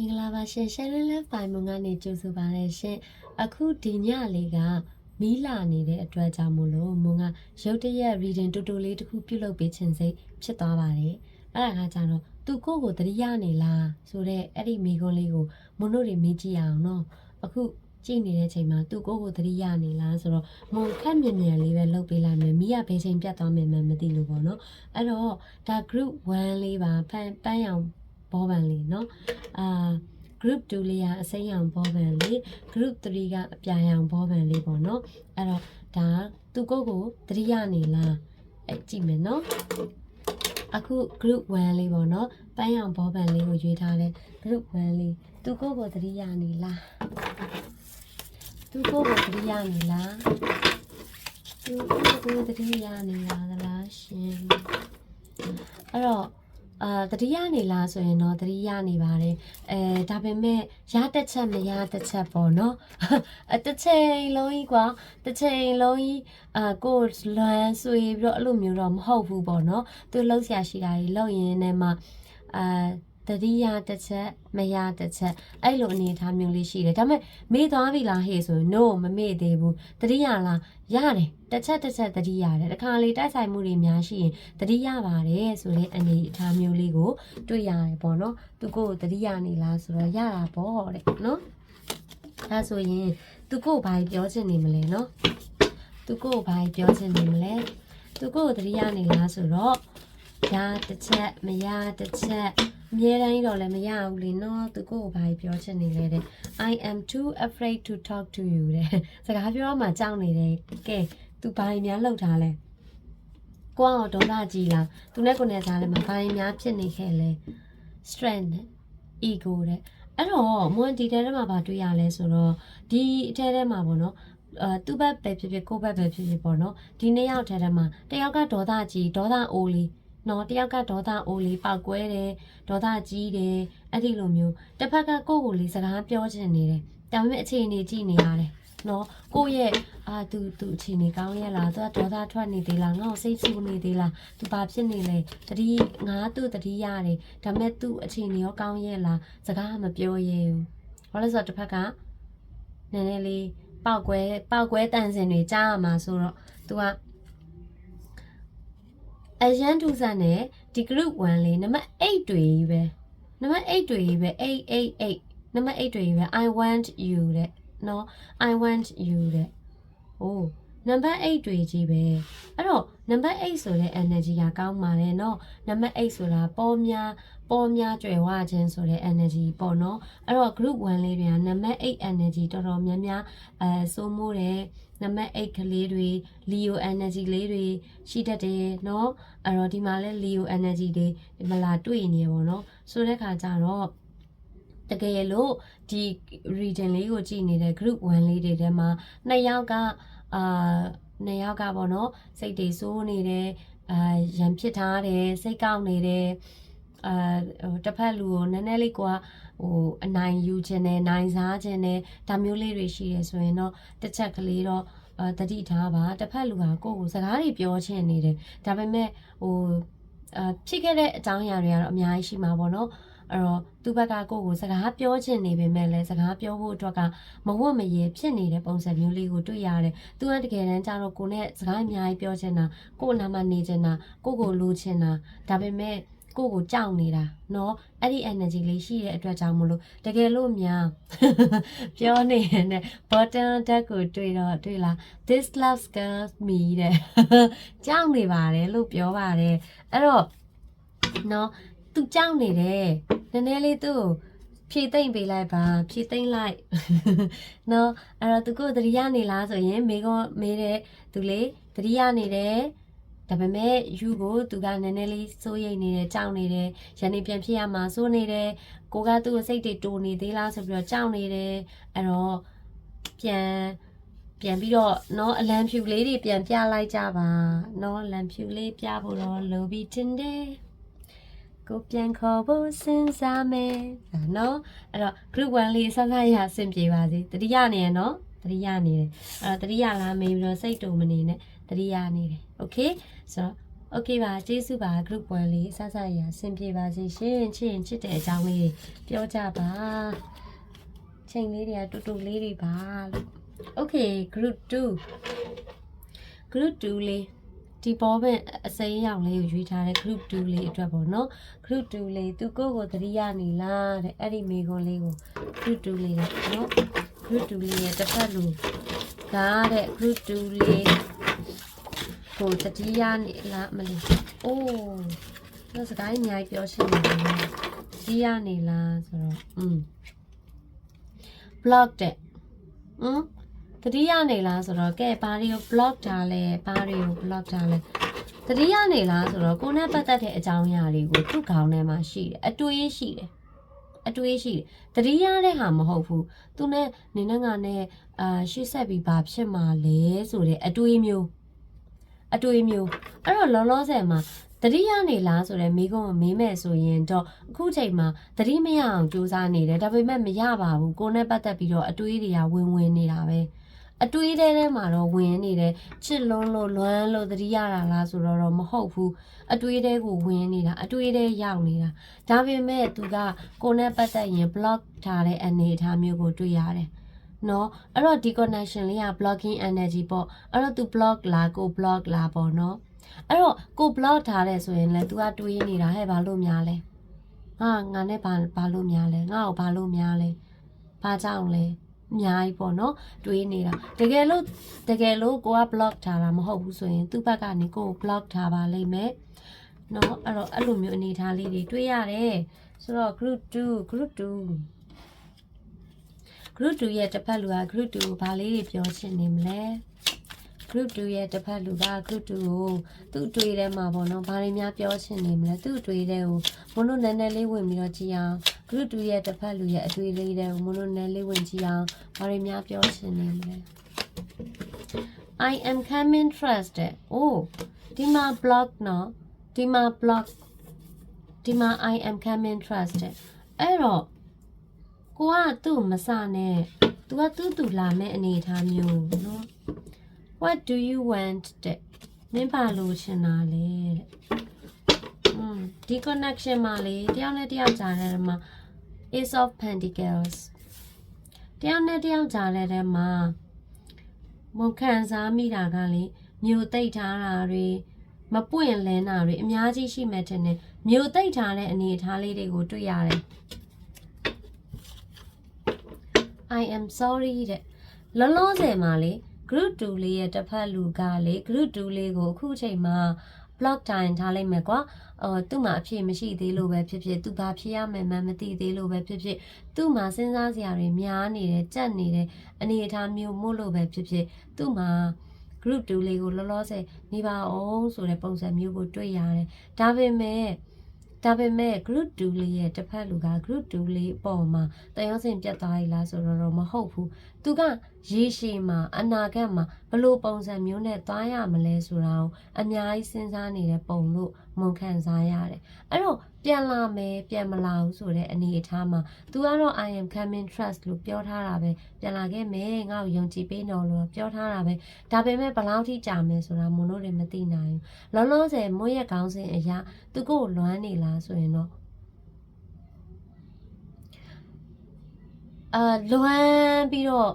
မင်္ဂလာပါရှင်ရှယ်လင်းလက်ဖိုင်မုံကနေကြိုဆိုပါရရှင်အခုဒီညလေးကမီးလာနေတဲ့အတွက်ကြောင့်မို့လို့မုံကရုတ်တရက် reading တူတူလေးတစ်ခုပြုလုပ်ပေးခြင်းစိတ်ဖြစ်သွားပါတယ်အဲ့ဒါကကြတော့သူကိုယ့်ကိုတတိယနေလားဆိုတော့အဲ့ဒီမိကွန်းလေးကိုမုံတို့တွေမေးကြည့်ရအောင်နော်အခုကြည့်နေတဲ့အချိန်မှာသူကိုယ့်ကိုတတိယနေလားဆိုတော့မုံခက်မြန်မြန်လေးပဲလုပ်ပေးလိုက်မယ်မီးကဘယ်ချိန်ပြတ်သွားမယ်မှမသိလို့ပေါ့နော်အဲ့တော့ဒါ group 1လေးပါပန်းပန်းရောင် ဘောပန်လေးနော်အာ group 2လေးကအစိမ်းရောင်ဘောပန်လေး group 3ကအပြာရောင်ဘောပန်လေးပေါ့နော်အဲ့တော့ဒါသူကိုယ့်ကိုတတိယနေလားအဲ့ကြည့်မယ်နော်အခု group 1လေးပေါ့နော်ပန်းရောင်ဘောပန်လေးကိုရွေးထားတဲ့ group 1လေးသူကိုယ့်ကိုတတိယနေလားသူကိုယ့်ကိုတတိယနေလားသူကိုယ့်ကိုတတိယနေလားသလားရှင်အဲ့တော့ အာတတိယနေလားဆိုရင်တော့တတိယနေပါတယ်အဲဒါပေမဲ့ရတစ်ချက်မရတစ်ချက်ပေါ့နော်အတစ်ချိန်လုံးကြီးကွာတစ်ချိန်လုံးကြီးအာကိုယ်လွမ်းဆွေပြီးတော့အဲ့လိုမျိုးတော့မဟုတ်ဘူးပေါ့နော်သူလှုပ်ရှားရှိတာကြီးလှုပ်ရင်းနဲ့မှအာ တတိယတစ်ချက်မရတစ်ချက်အဲ့လိုအနေအထားမျိုးလေးရှိတယ်ဒါပေမဲ့မေ့သွားပြီလားဟေ့ဆိုရင် no မမေ့သေးဘူးတတိယလားရတယ်တစ်ချက်တစ်ချက်တတိရတယ်တခါလေတိုက်ဆိုင်မှုတွေများရှိရင်တတိယပါတယ်ဆိုတဲ့အနေအထားမျိုးလေးကိုတွေ့ရတယ်ပေါ့နော်သူကိုယ်တတိယနေလားဆိုတော့ရတာပေါ့တဲ့နော်ဒါဆိုရင်သူကိုယ်ဘာပြောချင်နေမလဲနော်သူကိုယ်ဘာပြောချင်နေမလဲသူကိုယ်တတိယနေလားဆိုတော့ရတစ်ချက်မရတစ်ချက် အမြဲတမ်းတော့လည်းမရဘူးလေနော်သူကိုယ်ဘာပြောချင်နေလဲတဲ့ I am too afraid to talk to you တဲ့စကားပြောရမှာကြောက်နေတယ်ကဲသူဘာများလောက်ထားလဲကိုအောင်ဒေါသကြီးလားသူနဲ့ကိုနဲ့စားလဲမှာဘာများဖြစ်နေခဲ့လဲ strength နဲ့ ego တဲ့အဲ့တော့မွန်ဒီထဲထဲမှာဗာတွေ့ရလဲဆိုတော့ဒီအထဲထဲမှာပေါ့နော်အာသူ့ဘက်ပဲဖြစ်ဖြစ်ကိုယ့်ဘက်ပဲဖြစ်ဖြစ်ပေါ့နော်ဒီနှစ်ယောက်ထဲထဲမှာတယောက်ကဒေါသကြီးဒေါသအိုးလေး နော်တယောက်ကဒေါသအိုးလေးပောက်ကွဲတယ်ဒေါသကြီးတယ်အဲ့ဒီလိုမျိုးတစ်ဖက်ကကိုယ့်ကိုယ်လေးစကားပြောချင်နေတယ်ဒါပေမဲ့အခြေအနေကြည့်နေရတယ်နော်ကိုယ့်ရဲ့အာသူသူအခြေအနေကောင်းရဲ့လားသူကဒေါသထွက်နေသေးလားငါ့ကိုစိတ်ဆူနေသေးလားသူဘာဖြစ်နေလဲတတိငါသူ့တတိရတယ်ဒါပေမဲ့သူ့အခြေအနေရောကောင်းရဲ့လားစကားမပြောရဲဘူးဘာလို့လဲဆိုတော့တစ်ဖက်ကနည်းနည်းလေးပောက်ကွဲပောက်ကွဲတန်စင်တွေကြားရမှာဆိုတော့ तू က အရန်ထူဆန်တဲ့ဒီ group 1လေးနံပါတ်8တွေကြီးပဲနံပါတ်8တွေကြီးပဲ888နံပါတ်8တွေကြီးပဲ I want you တဲ့နော် I want you တဲ့။အိုး နံပါတ်8တွေကြီးပဲ။အဲ့တော့နံပါတ်8ဆိုတဲ့ energy ကကောင်းပါတယ်နော်။နံပါတ်8ဆိုတာပေါ်များပေါ်များကြွယ်ဝခြင်းဆိုတဲ့ energy ပေါ့နော်။အဲ့တော့ group 1လေးတွေကနံပါတ်8 energy တော်တော်များများအဲစိုးမိုးတယ်နံပါတ်8ကလေးတွေ Leo energy လေးတွေရှိတတ်တယ်နော်။အဲ့တော့ဒီမှာလဲ Leo energy တွေမလာတွေ့နေရပါတော့။ဆိုတဲ့ခါကျတော့တကယ်လို့ဒီ region လေးကိုကြည့်နေတဲ့ group 1လေးတွေထဲမှာနှစ်ယောက်က အာနှစ်ယောက်ကပေါ့နော်စိတ်တွေစိုးနေတယ်အာရံဖြစ်ထားတယ်စိတ်ကောက်နေတယ်အာဟိုတစ်ဖက်လူကိုနည်းနည်းလေးကိုကဟိုအနိုင်ယူခြင်းနဲ့နိုင်စားခြင်းနဲ့ဒါမျိုးလေးတွေရှိတယ်ဆိုရင်တော့တစ်ချက်ကလေးတော့အာတတိထားပါတစ်ဖက်လူကကိုယ့်ကိုစကားတွေပြောချင်နေတယ်ဒါပေမဲ့ဟိုအာဖြစ်ခဲ့တဲ့အကြောင်းအရာတွေကတော့အများကြီးရှိမှာပေါ့နော် အဲ့တော့သူ့ဘက်ကကိုယ့်ကိုစကားပြောချင်နေပေမဲ့လည်းစကားပြောဖို့အတွက်ကမဝတ်မရဲဖြစ်နေတဲ့ပုံစံမျိုးလေးကိုတွေ့ရတယ်။သူကတကယ်တမ်းကျတော့ကိုနဲ့စကားအများကြီးပြောချင်တာကို့နာမနေချင်တာကိုကိုလိုချင်တာဒါပေမဲ့ကိုကိုကြောက်နေတာเนาะအဲ့ဒီ energy လေးရှိတဲ့အတွက်ကြောင့်မလို့တကယ်လို့များ ပြောနေရင် bottom deck ကိုတွေ့တော့တွေ့လား this love scares me တဲ့ကြောက်နေပါတယ်လို့ပြောပါတယ်အဲ့တော့เนาะသူကြောက်နေတယ် နည်းနည်းလေးသူ့ကိုဖြည့်သိမ့်ပေးလိုက်ပါဖြည့်သိမ့်လိုက်နော်အဲ့တော့သူကိုတတိယနေလားဆိုရင်မေကောမေးတဲ့သူလေးတတိယနေတယ်ဒါပေမဲ့ယူကိုသူကနည်းနည်းလေးစိုးရိမ်နေတယ်ကြောက်နေတယ်ယနေ့ပြန်ဖြစ်ရမှာစိုးနေတယ်ကိုကသူ့အစိတ်တွေတိုးနေသေးလားဆိုပြီးတော့ကြောက်နေတယ်အဲ့တော့ပြန်ပြန်ပြီးတော့နော်အလံဖြူလေးတွေပြန်ပြလိုက်ကြပါနော်အလံဖြူလေးပြဖို့တော့လိုပြီးတင်တယ် ကိုပြန်ခေါ်ဖို့စဉ်းစားမယ်เนาะအဲ့တော့ group 1လေးဆက်ဆက်ရအဆင်ပြေပါစေတတိယနေရနော်တတိယနေတယ်အဲ့တော့တတိယလားမေးပြီးတော့စိတ်တုံမနေနဲ့တတိယနေတယ် okay ဆိုတော့ โอเคပါကျေးဇူးပါ group ပွဲလေးစစရအဆင်ပြေပါစေရှင်ချစ်ရင်ချစ်တဲ့အကြောင်းလေးတွေပြောကြပါချိန်လေးတွေကတူတူလေးတွေပါလို့ Okay group 2 group 2လေး ဒီပေါ်ပင့်အစိမ်းရောင်လေးကိုရွေးထားတဲ့ group 2လေးအတွက်ပေါ့နော် group 2လေးသူကိုကိုသတိရနေလားတဲ့အဲ့ဒီမိခွန်းလေးကို group 2လေးကနော် group 2လေးရဲ့တစ်ဖက်လူကတဲ့ group 2လေးကိုသတိရနေလားမလို့အိုးတော့စကားအများကြီးပြောရှင်းနေတယ်ကြီးရနေလားဆိုတော့อืม block တဲ့ဟမ် တတိယနေလားဆိုတော့ကဲဘာတွေကို block ထားလဲဘာတွေကို block ထားလဲတတိယနေလားဆိုတော့ကိုယ်နဲ့ပတ်သက်တဲ့အကြောင်းအရာတွေကိုသူ့ခေါင်းထဲမှာရှိတယ်အတွေးရှိတယ်အတွေးရှိတယ်တတိယတဲ့ဟာမဟုတ်ဘူးသူနဲ့နင်းနဲ့ငါနဲ့အာရှေ့ဆက်ပြီးဘာဖြစ်မှာလဲဆိုတဲ့အတွေးမျိုးအတွေးမျိုးအဲ့တော့လောလောဆယ်မှာတတိယနေလားဆိုတော့မိကုံးကိုမေးမယ်ဆိုရင်တော့အခုချိန်မှာတတိမရအောင်စူးစမ်းနေတယ်ဒါပေမဲ့မရပါဘူးကိုယ်နဲ့ပတ်သက်ပြီးတော့အတွေးတွေကဝင်ဝင်နေတာပဲ အတွေးထဲထဲမှာတော့ဝင်နေတယ်ချစ်လုံးလို့လွမ်းလို့တတိရတာလားဆိုတော့တော့မဟုတ်ဘူးအတွေးထဲကိုဝင်နေတာအတွေးထဲရောက်နေတာဒါပေမဲ့သူကကိုယ်နဲ့ပတ်သက်ရင် block ထားတဲ့အနေအထားမျိုးကိုတွေ့ရတယ်နော်အဲ့တော့ဒီ connection လေးက blocking energy ပေါ့အဲ့တော့ तू block လားကို block လားပေါ့နော်အဲ့တော့ကို block ထားတယ်ဆိုရင်လည်း तू ကတွေးနေတာဟဲ့ဘာလို့များလဲငါငါနဲ့ဘာဘာလို့များလဲငါ့ကိုဘာလို့များလဲဘာကြောင့်လဲ အများကြီးပေါ့နော်တွေးနေတာတကယ်လို့တကယ်လို့ကိုက block ထားတာမဟုတ်ဘူးဆိုရင် သူ့ဘက်ကနေကိုကို block ထားပါလိမ့်မယ်နော်အဲ့တော့အဲ့လိုမျိုးအနေထားလေးတွေတွေးရတယ်ဆိုတော့ group 2 group 2 group 2ရဲ့တစ်ဖက်လူက group 2ကိုဘာလေးတွေပြောချင်နေမလဲ group 2ရဲ့တစ်ဖက်လူက group 2ကိုသူ့အတွေ့ထဲမှာပေါ့နော်ဘာတွေများပြောချင်နေမလဲသူ့အတွေ့ထဲကိုမွန်းတို့နည်းနည်းလေးဝင်ပြီးတော့ကြည့်အောင် group 2ရဲ့တစ်ဖက်လူရဲ့အတွေ့လေးတွေကိုမွန်းတို့နည်းလေးဝင်ကြည့်အောင်ဘာတွေများပြောချင်နေမလဲ I am coming trust တဲ့ oh ဒီမှာ block နော်ဒီမှာ block ဒီမှာ I am coming trust တဲ့အဲ့တော့ကိုကသူ့မစနဲ့ तू ကသူ့သူလာမဲ့အနေအထားမျိုးနော် What do you want တဲ့မင်းပါလို့ရှင်တာလေတဲ့อืมဒီ connection မှာလေတယောက်နဲ့တယောက်ကြားထဲမှာ Ace of Pentacles တယောက်နဲ့တယောက်ကြားထဲမှာမခံစားမိတာကလေမြို့သိပ်ထားတာတွေမပွင့်လင်းတာတွေအများကြီးရှိမဲ့တဲ့မြို့သိပ်ထားတဲ့အနေအထားလေးတွေကိုတွေ့ရတယ် I am sorry တဲ့လောလောဆယ်မှာလေ group 2လေးရဲ့တစ်ဖက်လူကလေ group 2လေးကိုအခုချိန်မှာ block time ထားလိုက်မယ်ကွာအော်သူ့မှာအဖြစ်မရှိသေးလို့ပဲဖြစ်ဖြစ်သူဘာဖြစ်ရမယ်မှန်းမသိသေးလို့ပဲဖြစ်ဖြစ်သူ့မှာစဉ်းစားစရာတွေများနေတယ်ကြက်နေတယ်အနေအထားမျိုးမို့လို့ပဲဖြစ်ဖြစ်သူ့မှာ group 2လေးကိုလောလောဆယ်နေပါအောင်ဆိုတဲ့ပုံစံမျိုးကိုတွေ့ရတယ်ဒါပေမဲ့ ဒါပေမဲ့ group 2လေးရဲ့တစ်ဖက်လူက group 2လေးအပေါ်မှာတယောက်စင်ပြတ်သွားပြီလားဆိုတော့တော့မဟုတ်ဘူးသူကရေရှည်မှာအနာဂတ်မှာဘလို့ပုံစံမျိုးနဲ့သွားရမလဲဆိုတာကိုအများကြီးစဉ်းစားနေတဲ့ပုံလို့ မွန်ခံစားရတယ်အဲ့တော့ပြန်လာမယ်ပြန်မလာဘူးဆိုတဲ့အနေအထားမှာ तू ကတော့ I am coming trust လို့ပြောထားတာပဲပြန်လာခဲ့မယ်ငါ့ကိုယုံကြည်ပေးတော့လို့ပြောထားတာပဲဒါပေမဲ့ဘယ်လောက်ထိကြာမယ်ဆိုတာမွန်တို့တွေမသိနိုင်ဘူးလောလောဆယ်မွေးရကောင်းစဉ်အရာ သူကိုလွမ်းနေလားဆိုရင်တော့အာလွမ်းပြီးတော့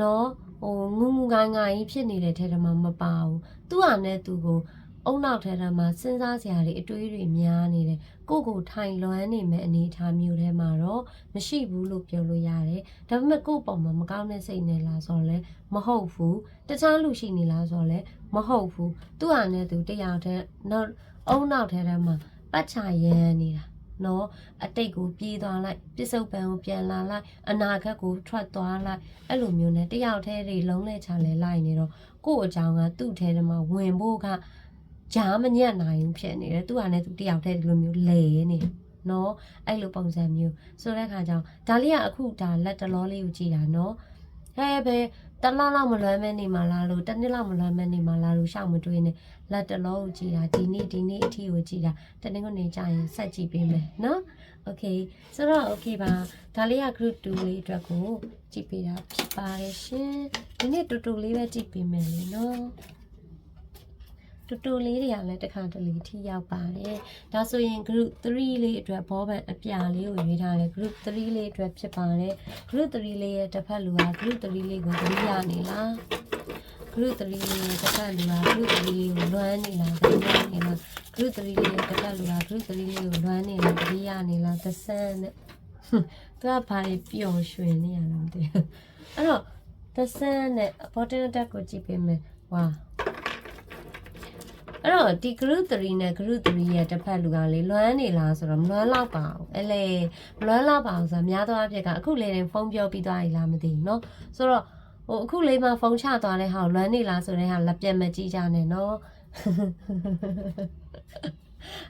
နော်ဟိုငူငူငိုင်းငိုင်းဖြစ်နေတဲ့ထဲမှာမပါဘူးသူ့ဟာနဲ့သူကို အုံနောက်ထဲထဲမှာစဉ်းစားစရာတွေအတွေးတွေများနေတယ်ကိုကိုထိုင်လွမ်းနေမဲ့အနေအထားမျိုးထဲမှာတော့မရှိဘူးလို့ပြောလို့ရတယ်ဒါပေမဲ့ကို့ပုံမှာမကောင်းတဲ့စိတ်နဲ့လားဆိုတော့လဲမဟုတ်ဘူးတခြားလူရှိနေလားဆိုတော့လဲမဟုတ်ဘူးသူ့ဟာနဲ့သူတယောက်တည်းနောက်အုံနောက်ထဲထဲမှာပတ်ချရမ်းနေတာနော်အတိတ်ကိုပြေးသွားလိုက်ပစ္စုပန်ကိုပြန်လာလိုက်အနာဂတ်ကိုထွက်သွားလိုက်အဲ့လိုမျိုးနဲ့တယောက်တည်းတွေလုံးလဲချလဲလိုက်နေတော့ကို့အကြောင်းကသူ့ထဲထဲမှာဝင်ဖို့က ဂျားမညက်နိုင်ဘူးဖြစ်နေတယ်သူ့ဟာနဲ့သူတယောက်တည်းဒီလိုမျိုးလဲနေနော်အဲ့လိုပုံစံမျိုးဆိုတဲ့ခါကျတော့ဒါလေးကအခုဒါလက်တလောလေးကိုကြည်တာနော်ဟဲဘယ်တလားလောက်မလွမ်းမဲနေမှာလားလို့တစ်နှစ်လောက်မလွမ်းမဲနေမှာလားလို့ရှောက်မတွေးနဲ့လက်တလောကိုကြည်တာဒီနေ့ဒီနေ့အထီကိုကြည်တာတနင်္ဂနွေကြာရင်ဆက်ကြည့်ပေးမယ်နော် Okay ဆိုတော့ okay ပါဒါလေးက group 2လေးအတွက်ကိုကြည့်ပေးတာဖြစ်ပါတယ်ရှင်ဒီနေ့တူတူလေးပဲကြည့်ပေးမယ်လေနော် တူတူလေးတွေကလည်းတစ်ခါတလေထိရောက်ပါတယ်ဒါဆိုရင် group 3လေးအတွက်ဘောပန်အပြာလေးကိုရွေးထားတယ် group 3လေးအတွက်ဖြစ်ပါတယ် group 3လေးရဲ့တစ်ဖက်လူက group 3လေးကိုသတိရနေလား group 3လေးရဲ့တစ်ဖက်လူက group 3လေးကိုလွမ်းနေလားသတိရနေလား group 3လေးရဲ့တစ်ဖက်လူက group 3လေးကိုလွမ်းနေလားသတိရနေလားသစမ်းနဲ့သူကဘာတွေပျော်ရွှင်နေရလဲမသိဘူးအဲ့တော့သစမ်းနဲ့ bottom tag ကိုကြည့်ပေးမယ်ဝါ အဲ့တော့ဒီ group 3နဲ့ group 3ရဲ့တစ်ဖက်လူကလေလွမ်းနေလားဆိုတော့မလွမ်းတော့ပါဘူးအဲ့လေမလွမ်းတော့ပါဘူးဆိုတော့များသောအားဖြင့်ကအခုလေတင်ဖုန်းပြောပြီးသွားပြီလားမသိဘူးเนาะဆိုတော့ဟိုအခုလေးမှဖုန်းချသွားတဲ့ဟာကိုလွမ်းနေလားဆိုတဲ့ဟာလက်ပြတ်မကြည့်ကြနဲ့เนาะ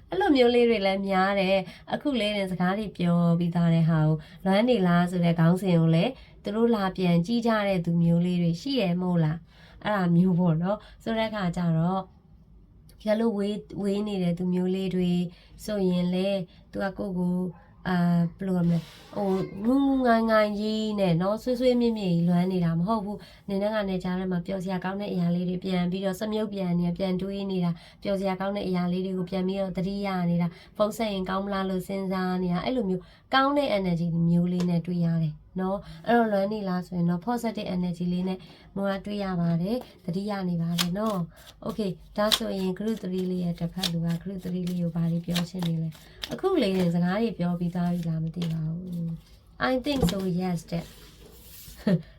အဲ့လိုမျိုးလေးတွေလည်းများတယ်အခုလေးတင်စကားတွေပြောပြီးသားတဲ့ဟာကိုလွမ်းနေလားဆိုတဲ့ခေါင်းစဉ်ကိုလည်းသူတို့လာပြန်ကြည့်ကြတဲ့သူမျိုးလေးတွေရှိရမို့လားအဲ့ဒါမျိုးပေါ့နော်ဆိုတဲ့အခါကျတော့ ရလို့ဝေးဝေးနေတဲ့သူမျိုးလေးတွေဆိုရင်လေသူကကိုကိုအာဘယ်လိုမလဲဟိုငူးငူးငိုင်းငိုင်းကြီးနဲ့နော်ဆွေးဆွေးမြင့်မြင့်ကြီးလွမ်းနေတာမဟုတ်ဘူးနင်းတဲ့ကနေကြားထဲမှာပျော်စရာကောင်းတဲ့အရာလေးတွေပြန်ပြီးတော့စမြုပ်ပြန်နေပြန်တွေးနေတာပျော်စရာကောင်းတဲ့အရာလေးတွေကိုပြန်ပြီးတော့သတိရနေတာဖုန်းဆက်ရင်ကောင်းမလားလို့စဉ်းစားနေတာအဲ့လိုမျိုးကောင်းတဲ့ energy မျိုးလေးနဲ့တွေးရတယ် နော်အဲ့တော့လွမ်းနေလားဆိုရင်တော့ positive energy လေးနဲ့မွားတွေ့ရပါတယ်သတိရနေပါတယ်နော် okay ဒါဆိုရင် group 3လေးရဲ့တစ်ဖက်လူက group 3လေးကိုဘာတွေပြောချင်နေလဲအခုလေးတဲ့စကားတွေပြောပြီးသားပြီလားမသိပါဘူး I think so yes တဲ့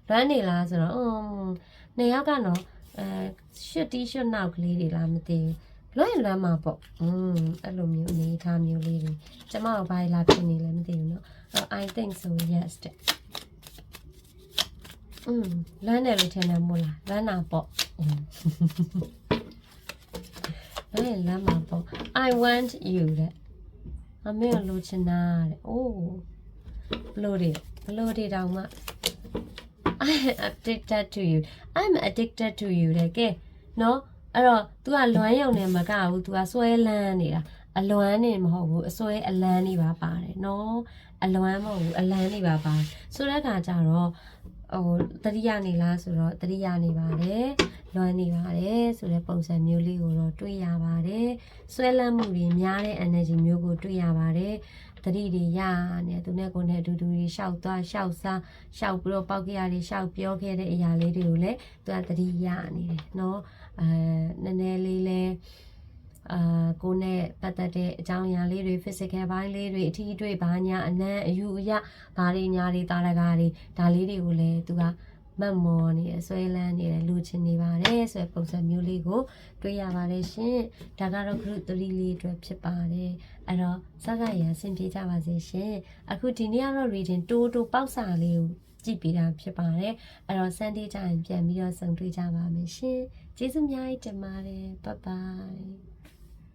လွမ်းနေလားဆိုတော့အင်းနေရောက်ကတော့အဲရှစ်တီးရှစ်နောက်ကလေးတွေလားမသိဘူး လွမ်းရင်လွမ်းမှာပေါ့อืมအဲ့လိုမျိုးအနေအထားမျိုးလေးတွေကျမတို့ဘာလာဖြစ်နေလဲမသိဘူးเนาะအဲ့ I think so yes တဲ့อืมလွမ်းတယ်လို့ထင်တယ်မို့လားလွမ်းတာပေါ့อืมလွမ်းရင်လွမ်းမှာပေါ့ I want you တဲ့အမေကိုလိုချင်တာတဲ့အိုးဘလို့တွေဘလို့တွေတောင်မှ I'm addicted to you I'm addicted to you တဲ့ကဲเนาะ အဲ့တော့ तू ကလွမ်းယုံနေမှာကဘူး तू ကစွဲလန်းနေတာအလွမ်းနေမဟုတ်ဘူးအစွဲအလန်းနေပါပါတယ်နော်အလွမ်းမဟုတ်ဘူးအလန်းနေပါပါဆိုတဲ့အခါကျတော့ဟိုတတိယနေလားဆိုတော့တတိယနေပါတယ်လွမ်းနေပါတယ်ဆိုတဲ့ပုံစံမျိုးလေးကိုတော့တွေ့ရပါတယ်စွဲလန်းမှုတွေများတဲ့ energy မျိုးကိုတွေ့ရပါတယ် တတိတွေရနေသူနဲ့ကိုယ်နဲ့အတူတူတွေရှောက်သွားရှောက်စားရှောက်ပြီးတော့ပောက်ကရတွေရှောက်ပြောခဲ့တဲ့အရာလေးတွေကိုလည်းသူကတတိရနေတယ်နော်အဲနည်းနည်းလေးလဲအာကိုယ်နဲ့ပတ်သက်တဲ့အကြောင်းအရာလေးတွေ physical ဘိုင်းလေးတွေအထီးအတွေ့ဘာညာအနံ့အယူအယဘာတွေညာတွေတာရကားတွေဒါလေးတွေကိုလည်းသူက မတ်မော်နေရဆွဲလန်းနေတယ်လူချင်နေပါတယ်ဆိုတဲ့ပုံစံမျိုးလေးကိုတွေ့ရပါတယ်ရှင်ဒါကတော့ group 3လေးအတွက်ဖြစ်ပါတယ်အဲ့တော့စကားရအဆင်ပြေကြပါစေရှင်အခုဒီနေ့ကတော့ reading တိုးတိုးပေါက်စာလေးကိုကြည့်ပေးတာဖြစ်ပါတယ်အဲ့တော့ Sunday ကျရင်ပြန်ပြီးတော့ဆုံတွေ့ကြပါမယ်ရှင်ကျေးဇူးအများကြီးတင်ပါတယ် bye bye